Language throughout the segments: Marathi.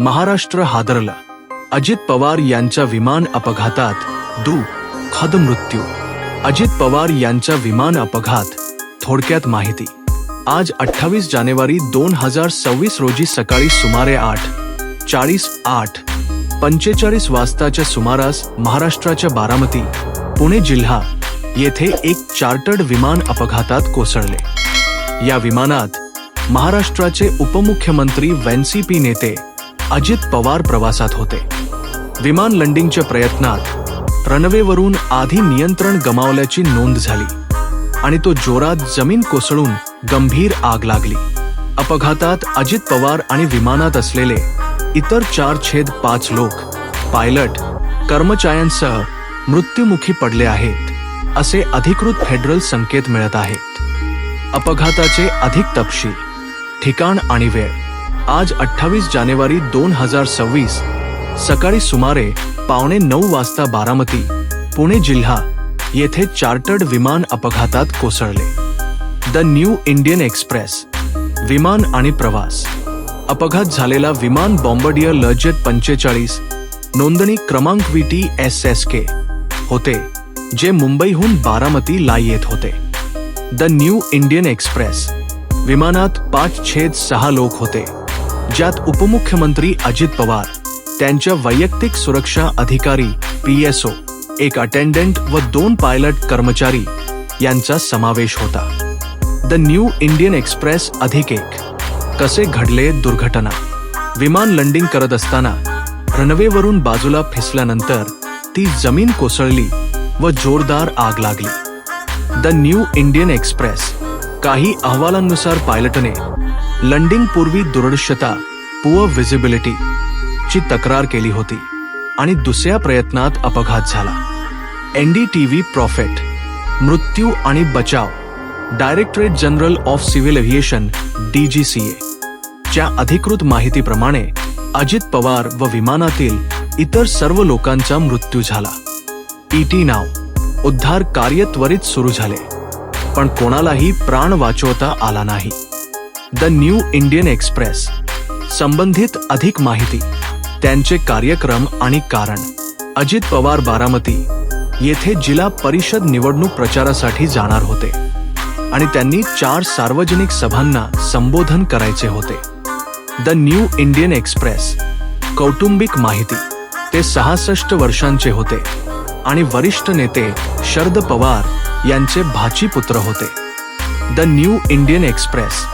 महाराष्ट्र हादरला. अजित पवार यांच्या विमान अपघातात दु खद मृत्यू. अजित पवार यांच्या विमान अपघात थोडक्यात माहिती. आज अठ्ठावीस जानेवारी दोन हजार सव्वीस रोजी सकाळी सुमारे आठ चाळीस आठ पंचेचाळीस वाजताच्या सुमारास महाराष्ट्राच्या बारामती पुणे जिल्हा येथे एक चार्टर्ड विमान अपघातात कोसळले. या विमानात महाराष्ट्राचे उपमुख्यमंत्री वेनसीपी नेते अजित पवार प्रवासात होते. विमान लँडिंगच्या प्रयत्नात रनवेवरून आधी नियंत्रण गमावल्याची नोंद झाली आणि तो जोरात जमीन कोसळून गंभीर आग लागली. अपघातात अजित पवार आणि विमानात असलेले इतर चार छेद पाच लोक पायलट कर्मचाऱ्यांसह मृत्युमुखी पडले आहेत असे अधिकृत फेडरल संकेत मिळत आहेत. अपघाताचे अधिक तपशील ठिकाण आणि वेळ. आज अठ्ठावीस जानेवारी दोन हजार सव्वीस सकाळी सुमारे पावणे नऊ वाजता बारामती पुणे जिल्हा येथे चार्टर्ड विमान अपघातात कोसळले. द न्यू इंडियन एक्सप्रेस विमान आणि प्रवास. अपघात झालेला विमान बॉम्बडियर लजेट पंचेचाळीस नोंदणी क्रमांक V T S S K होते जे मुंबईहून बारामती ला येत होते. द न्यू इंडियन एक्सप्रेस विमानात पाच छेद सहा लोक होते. ज्यात उपमुख्यमंत्री अजित पवार त्यांच्या वैयक्तिक सुरक्षा अधिकारी पीएसओ एक अटेंडंट व दोन पायलट कर्मचारी यांचा समावेश होता. द न्यू इंडियन एक्सप्रेस अधिक एक कसे घडले दुर्घटना? विमान लँडिंग करत असताना रनवेवरून बाजूला फिसल्यानंतर ती जमीन कोसळली व जोरदार आग लागली. द न्यू इंडियन एक्सप्रेस काही अहवालांनुसार पायलटने लंडिंग पूर्वी दुर्दृश्यता पुअर विजिबिलिटी ची तक्रार केली होती आणि दुसऱ्या प्रयत्नात अपघात झाला. एनडीटीव्ही प्रॉफिट मृत्यू आणि बचाव Directorate General of Civil Aviation DGCA च्या अधिकृत माहितीप्रमाणे अजित पवार व विमानातील इतर सर्व लोकांचा मृत्यू झाला. ईटी नाव उद्धार कार्य त्वरित सुरू झाले पण कोणालाही प्राण वाचवता आला नाही. The New Indian Express. संबंधित अधिक माहिती त्यांचे कार्यक्रम आणि कारण अजित पवार बारामती येथे जिल्हा परिषद निवडणूक प्रचारासाठी जाणार होते आणि त्यांनी चार सार्वजनिक सभांना संबोधन करायचे होते. The New Indian Express. कौटुंबिक माहिती ते सहासष्ट वर्षांचे होते आणि वरिष्ठ नेते शरद पवार यांचे भाची पुत्र होते. The New Indian Express.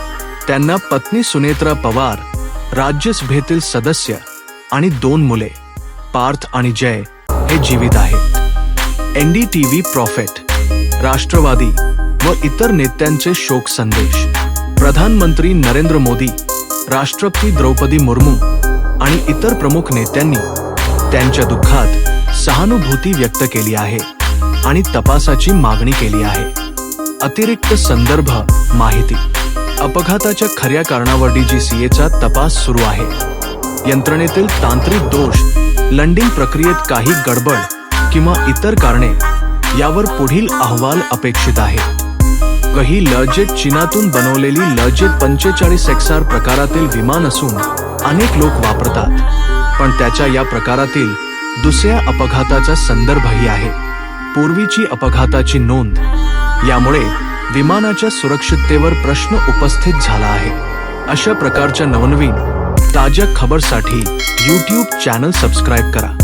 त्यांना पत्नी सुनेत्रा पवार राज्यसभेतील सदस्य आणि दोन मुले पार्थ आणि जय हे जीवित आहेत. एनडीटीव्ही प्रॉफिट राष्ट्रवादी व इतर नेत्यांचे शोक संदेश. प्रधानमंत्री नरेंद्र मोदी राष्ट्रपती द्रौपदी मुर्मू आणि इतर प्रमुख नेत्यांनी त्यांच्या दुःखात सहानुभूती व्यक्त केली आहे आणि तपासाची मागणी केली आहे. अतिरिक्त संदर्भ माहिती. अपघाताच्या खऱ्या कारणावर डीजीसीएचा तपास सुरू आहे. यंत्रणेतील तांत्रिक दोष लंडिंग प्रक्रियेत काही गडबड किंवा इतर कारणे यावर पुढील अहवाल अपेक्षित आहे. काही लजेट चीनातून बनवलेली लजेट पंचेचाळीस एक्सआर प्रकारातील विमान असून अनेक लोक वापरतात. पण त्याच्या या प्रकारातील दुसऱ्या अपघाताचा संदर्भही आहे. पूर्वीची अपघाताची नोंद यामुळे विमानाच्या सुरक्षिततेवर प्रश्न उपस्थित झाला आहे. अशा प्रकारच्या नवनवीन ताज्या खबरसाठी यूट्यूब चॅनल सबस्क्राईब करा.